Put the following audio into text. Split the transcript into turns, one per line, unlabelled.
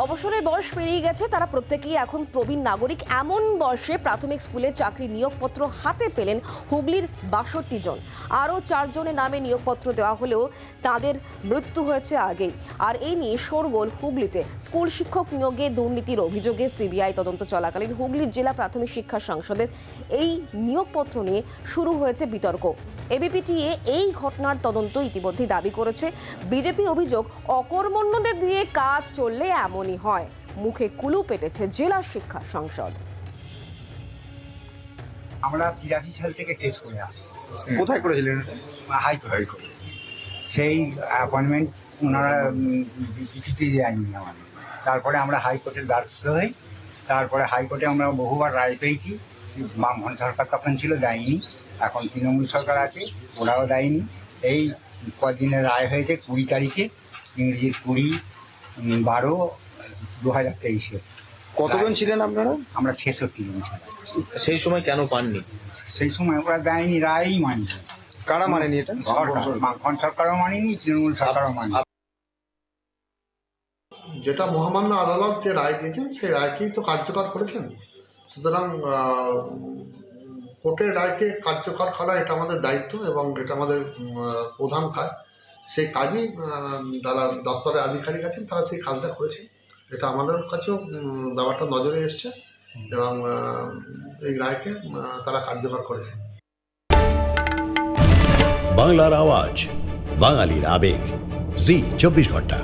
অবসরের বয়স পেরিয়ে গেছে, তারা প্রত্যেকেই এখন প্রবীণ নাগরিক। এমন বয়সে প্রাথমিক স্কুলে চাকরি নিয়োগপত্র হাতে পেলেন হুগলির বাষট্টি জন। আরও চারজনের নামে নিয়োগপত্র দেওয়া হলেও তাদের মৃত্যু হয়েছে আগেই। আর এই নিয়ে শোরগোল হুগলিতে। স্কুল শিক্ষক নিয়োগে দুর্নীতির অভিযোগে সিবিআই তদন্ত চলাকালীন হুগলির জেলা প্রাথমিক শিক্ষা সংসদের এই নিয়োগপত্র নিয়ে শুরু হয়েছে বিতর্ক। এবিপিটিএ এই ঘটনার তদন্ত ইতিমধ্যেই দাবি করেছে। বিজেপির অভিযোগ অকর্মণ্যদের দিয়ে কাজ চললে এমনই হয়। মুখে কুলু পেটেছে জেলা শিক্ষা সংসদ।
আমরা তিরাশি সাল থেকে টেস্ট করে আসি
কোথায় করেছিলেন?
হাইকোর্ট। সেই অ্যাপয়েন্টমেন্ট ওনারা যায়নি আমাদের। তারপরে আমরা হাইকোর্টের দ্বারস্থ হই। তারপরে হাইকোর্টে আমরা বহুবার রায় পেয়েছি। বামফ্রন্ট সরকার তখন ছিল দেয়নি। এখন তৃণমূল সরকার আছে ওরাও দেয়নি। এই কদিনের রায় হয়েছে কুড়ি তারিখে ইংরেজির কুড়ি বারো দু হাজার তেইশে।
কতজন ছিলেন আপনারা?
আমরা ছেষট্টি জন ছিলাম।
সেই সময় কেন পাননি?
সেই সময় ওরা দেয়নি রায়ই মানি
কারা মানেনি এটা?
সরকার সরকারও মানেনি তৃণমূল সরকারও মানেনি।
যেটা মহামান্য আদালত যে রায় দিয়েছেন সেই রায়কেই তো কার্যকর করেছেন। সুতরাং আহ, কোর্টের রায়কে কার্যকর করা এটা আমাদের দায়িত্ব এবং এটা আমাদের প্রধান কাজ। সেই কাজই যারা দপ্তরের আধিকারিক আছেন, তারা সেই কাজটা করেছেন। এটা আমাদের কাছেও ব্যাপারটা নজরে এসছে এবং এই রায়কে তারা কার্যকর করেছেন।
বাংলার আওয়াজ, বাঙালির আবেগ। জি, চব্বিশ ঘণ্টা।